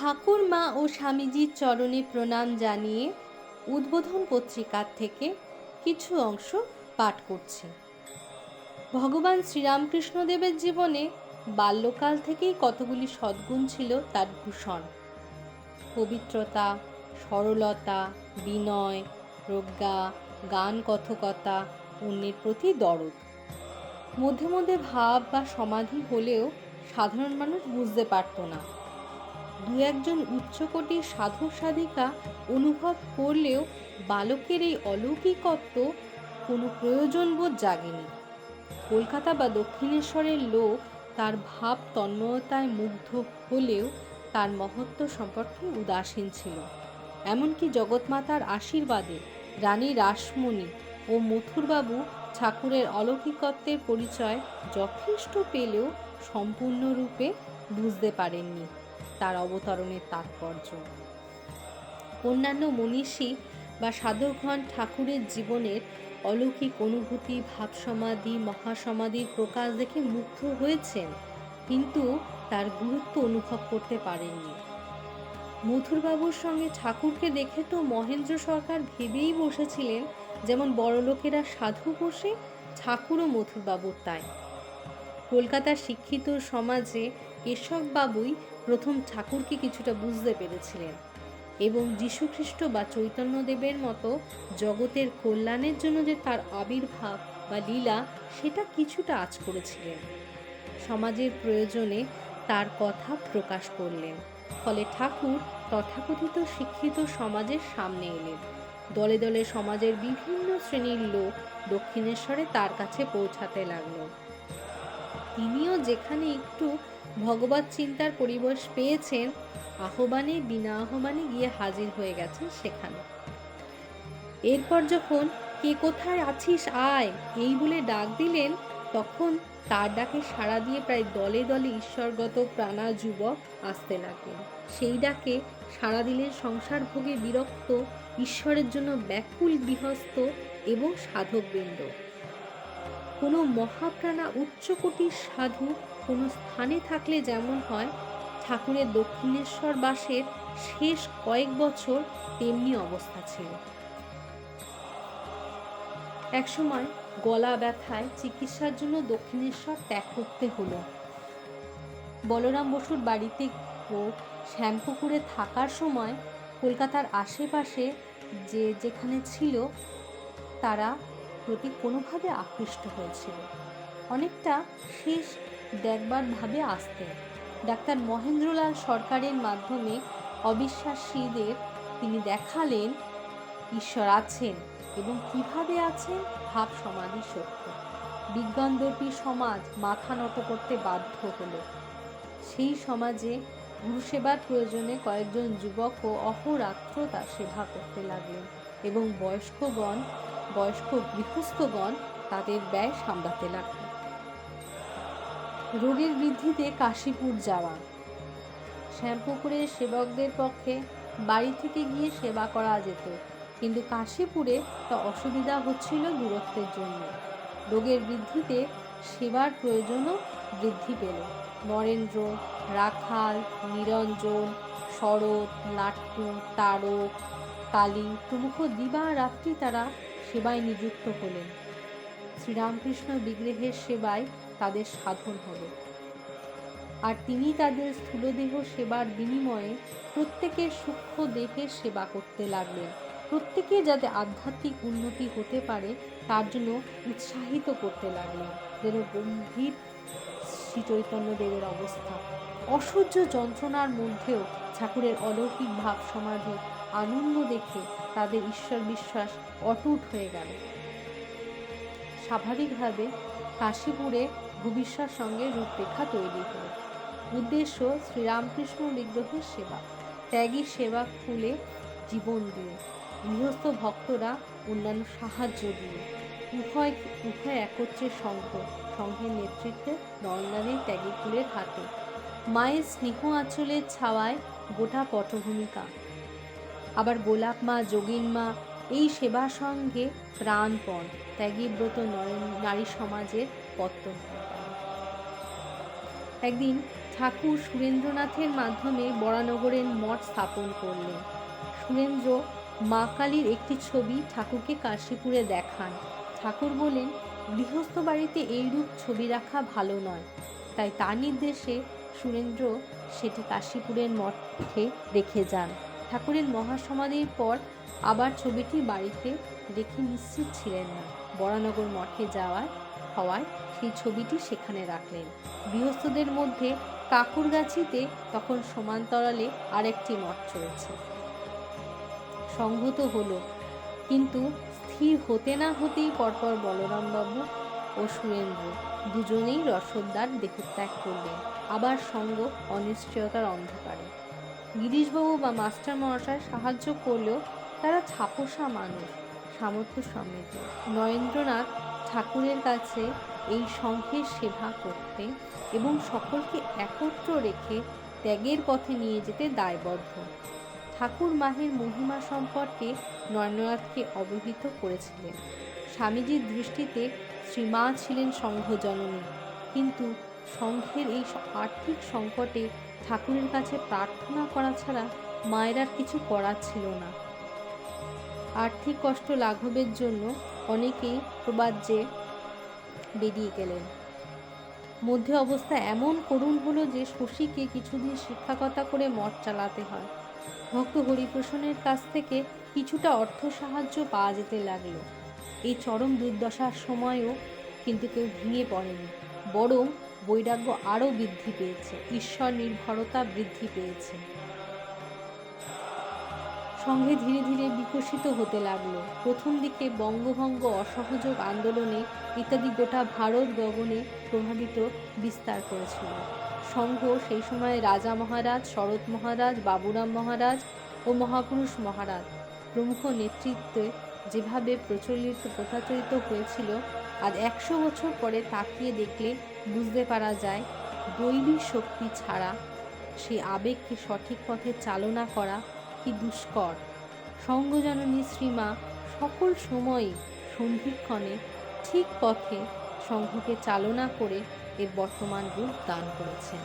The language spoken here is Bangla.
ঠাকুর মা ও স্বামীজির চরণে প্রণাম জানিয়ে উদ্বোধন পত্রিকার থেকে কিছু অংশ পাঠ করছি। ভগবান শ্রীরামকৃষ্ণদেবের জীবনে বাল্যকাল থেকেই কতগুলি সদ্গুণ ছিল তার ভূষণ। পবিত্রতা, সরলতা, বিনয়, প্রজ্ঞা গান কথকতা অন্যের প্রতি দরদ। মধ্যে মধ্যে ভাব বা সমাধি হলেও সাধারণ মানুষ বুঝতে পারত না। দু একজন উচ্চকোটির সাধু সাধিকা অনুভব করলেও বালকের এই অলৌকিকত্ব কোনো প্রয়োজনবোধ জাগেনি। কলকাতা বা দক্ষিণেশ্বরের লোক তার ভাব তন্ময়তায় মুগ্ধ হলেও তার মহত্ব সম্পর্কে উদাসীন ছিল। এমনকি জগৎমাতার আশীর্বাদে রানী রাসমণি ও মথুরবাবু ঠাকুরের অলৌকিকত্বের পরিচয় যথেষ্ট পেলেও সম্পূর্ণরূপে বুঝতে পারেননি। তার অবতরণের তাৎপর্য। অন্যান্য মনীষী বা সাধকগণ ঠাকুরের জীবনের অলৌকিক অনুভূতি, ভাবসমাধি, মহাসমাধির প্রকাশ দেখে মুগ্ধ হয়েছেন, কিন্তু তার গুরুত্ব অনুভব করতে পারেননি। মথুরবাবুর সঙ্গে ঠাকুরকে দেখে তো মহেন্দ্র সরকার ভেবেই বসেছিলেন, যেমন বড়লোকেরা সাধু বসে ঠাকুরও মথুরবাবুর তাই। কলকাতার শিক্ষিত সমাজে কেশববাবুই প্রথম ঠাকুরকে কিছুটা বুঝতে পেরেছিলেন এবং যীশুখ্রিস্ট বা চৈতন্যদেবের মতো জগতের কল্যাণের জন্য যে তার আবির্ভাব বা লীলা, সেটা কিছুটা আজ করেছিলেন। সমাজের প্রয়োজনে তার কথা প্রকাশ করলেন। ফলে ঠাকুর তথাকথিত শিক্ষিত সমাজের সামনে এলেন। দলে দলে সমাজের বিভিন্ন শ্রেণির লোক দক্ষিণেশ্বরে তার কাছে পৌঁছাতে লাগল। তিনিও যেখানে একটু ভগবত চিন্তার পরিবেশ পেয়েছেন, আহ্বানে বিনা আহ্বানে গিয়ে হাজির হয়ে গেছেন সেখানে। এরপর যখন কে কোথায় আছিস? আয়! এই বলে ডাক দিলেন, তখন তার ডাকে সাড়া দিয়ে প্রায় দলে দলে ঈশ্বরগত প্রাণা যুবক আসতে লাগলেন। সেই ডাকে সাড়া দিলেন সংসার ভোগে বিরক্ত, ঈশ্বরের জন্য ব্যাকুল বিহস্ত এবং সাধকবৃন্দ। কোনো মহাপ্রাণা উচ্চকোটির সাধু কোনো স্থানে থাকলে যেমন হয়, ঠাকুরের দক্ষিণেশ্বর বাসের শেষ কয়েক বছর তেমনি অবস্থা ছিল। একসময় গলা ব্যথায় চিকিৎসার জন্য দক্ষিণেশ্বর ত্যাগ করতে হলো। বলরাম বসুর বাড়িতে ও শ্যামপুকুরে থাকার সময় কলকাতার আশেপাশে যে যেখানে ছিল, তারা প্রতি কোনোভাবে আকৃষ্ট হয়েছিল। অনেকটা শেষ দেখবার ভাবে আসতেন ডাক্তার মহেন্দ্রলাল সরকারের মাধ্যমে অবিশ্বাসীদের তিনি দেখালেন, ঈশ্বর আছেন এবং কীভাবে আছেন ভাব সমাধি সত্য। বিজ্ঞানদর্পী সমাজ মাথা নত করতে বাধ্য হলো। সেই সমাজে গুরু সেবার প্রয়োজনে কয়েকজন যুবক ও অহরাত্র তার সেবা করতে লাগলেন এবং বয়স্কগণ বয়স্ক গৃহস্থগণ তাদের ব্যয় সামলাতে লাগলেন রোগের বৃদ্ধিতে কাশীপুর যাওয়া। শ্যামপুকুরের সেবকদের পক্ষে বাড়ি থেকে গিয়ে সেবা করা যেত, কিন্তু কাশীপুরে তা অসুবিধা হচ্ছিল দূরত্বের জন্য। রোগের বৃদ্ধিতে সেবার প্রয়োজনও বৃদ্ধি পেল। নরেন্দ্র রাখাল, নিরঞ্জন, শরৎ, লাট্টু, তারক, কালী, প্রমুখ দিবা রাত্রি তারা সেবায় নিযুক্ত হলেন। শ্রীরামকৃষ্ণ বিগ্রহের সেবায় তাদের সাধন হলো আর তিনি তাদের স্থূলদেহ সেবার বিনিময়ে প্রত্যেকের সূক্ষ্ম দেহের সেবা করতে লাগলেন। প্রত্যেকে যাতে আধ্যাত্মিক উন্নতি হতে পারে, তার জন্য উৎসাহিত করতে লাগলেন। যেন গম্ভীর শ্রী চৈতন্যদেবের অবস্থা। অসহ্য যন্ত্রণার মধ্যেও ঠাকুরের অলৌকিক ভাব সমাধি আনন্দ দেখে তাদের ঈশ্বর বিশ্বাস অটুট হয়ে গেল। স্বাভাবিকভাবে কাশীপুরে ভবিষ্যৎ সঙ্গে রূপরেখা তৈরি হল। উদ্দেশ্য শ্রীরামকৃষ্ণ বিগ্রহের সেবা, ত্যাগী সেবা খুলে জীবন দিয়ে, গৃহস্থ ভক্তরা অন্যান্য সাহায্য দিয়ে। উভয় উভয় একত্রে সংঘ, সংঘের নেতৃত্বে নরনারীর ত্যাগী ফুলের হাতে। মায়ের স্নেহ আঁচলের ছাওয়ায় গোটা পটভূমিকা আবার গোলাপ মা, যোগিন মা, এই সেবা সঙ্গে প্রাণপণ ত্যাগীব্রত নারী সমাজের পত্তন একদিন ঠাকুর সুরেন্দ্রনাথের মাধ্যমে বরানগরের মঠ স্থাপন করলেন। সুরেন্দ্র মা কালীর একটি ছবি ঠাকুরকে কাশীপুরে দেখান। ঠাকুর বলেন, গৃহস্থ বাড়িতে এইরূপ ছবি রাখা ভালো নয়। তাই তার নির্দেশে সুরেন্দ্র সেটি কাশীপুরের মঠে রেখে যান। ঠাকুরের মহাসমাধির পর আবার ছবিটি বাড়িতে দেখে নিশ্চিত ছিলেন না। বরানগর মঠে যাওয়ার হওয়ায় সেই ছবিটি সেখানে রাখলেন। গৃহস্থদের মধ্যে কাকুরগাছিতে তখন সমান্তরালে আরেকটি মঠ চলছে। সংহত হলো। কিন্তু স্থির হতে না হতেই পরপর বলরামবাবু ও সুরেন্দ্র দুজনেই রসদ্দার দেহত্যাগ করলেন। আবার সঙ্গ, অনিশ্চয়তার অন্ধকারে। গিরিশবাবু বা মাস্টার মহাশয় সাহায্য করলেও তারা ছাপোষা মানুষ, সামর্থ্য সমৃদ্ধ। নরেন্দ্রনাথ ঠাকুরের কাছে এই সংঘের সেবা করতে এবং সকলকে একত্র রেখে ত্যাগের পথে নিয়ে যেতে দায়বদ্ধ। ঠাকুর মাহের মহিমা সম্পর্কে নরেন্দ্রনাথকে অবহিত করেছিলেন। স্বামীজির দৃষ্টিতে শ্রীমা ছিলেন সংঘজননী, কিন্তু সংঘের এই আর্থিক সংকটে ঠাকুরের কাছে প্রার্থনা করা ছাড়া মায়ের আর কিছু করার ছিল না। আর্থিক কষ্ট লাঘবের জন্য অনেকেই প্রবাজ্যে বেরিয়ে গেলেন। মধ্যে অবস্থা এমন করুণ হলো যে শশীকে কিছুদিন শিক্ষাকতা করে মঠ চালাতে হয়। ভক্ত হরিপ্রসন্নের কাছ থেকে কিছুটা অর্থ সাহায্য পাওয়া যেতে লাগল। এই চরম দুর্দশার সময়ও কিন্তু কেউ ভেঙে পড়েনি। বরং বৈরাগ্য আরও বৃদ্ধি পেয়েছে ঈশ্বর নির্ভরতা বৃদ্ধি পেয়েছে। সঙ্গে ধীরে ধীরে বিকশিত হতে লাগল। প্রথম দিকে বঙ্গভঙ্গ অসহযোগ আন্দোলনে ইত্যাদি গোটা ভারত গগনে প্রভাবিত বিস্তার করেছিল। সংঘ সেই সময় রাজা মহারাজ, শরৎ মহারাজ, বাবুরাম মহারাজ ও মহাপুরুষ মহারাজ প্রমুখ নেতৃত্বে যেভাবে প্রচলিত প্রচারিত হয়েছিল আজ একশো বছর পরে তাকিয়ে দেখলে বুঝতে পারা যায় দৈবিক শক্তি ছাড়া সেই আবেগকে সঠিক পথে চালনা করা কি দুষ্কর। সঙ্গজননী শ্রীমা সকল সময়ে সন্ধিক্ষণে ঠিক পথে সংঘকে চালনা করে এর বর্তমান রূপ দান করেছেন।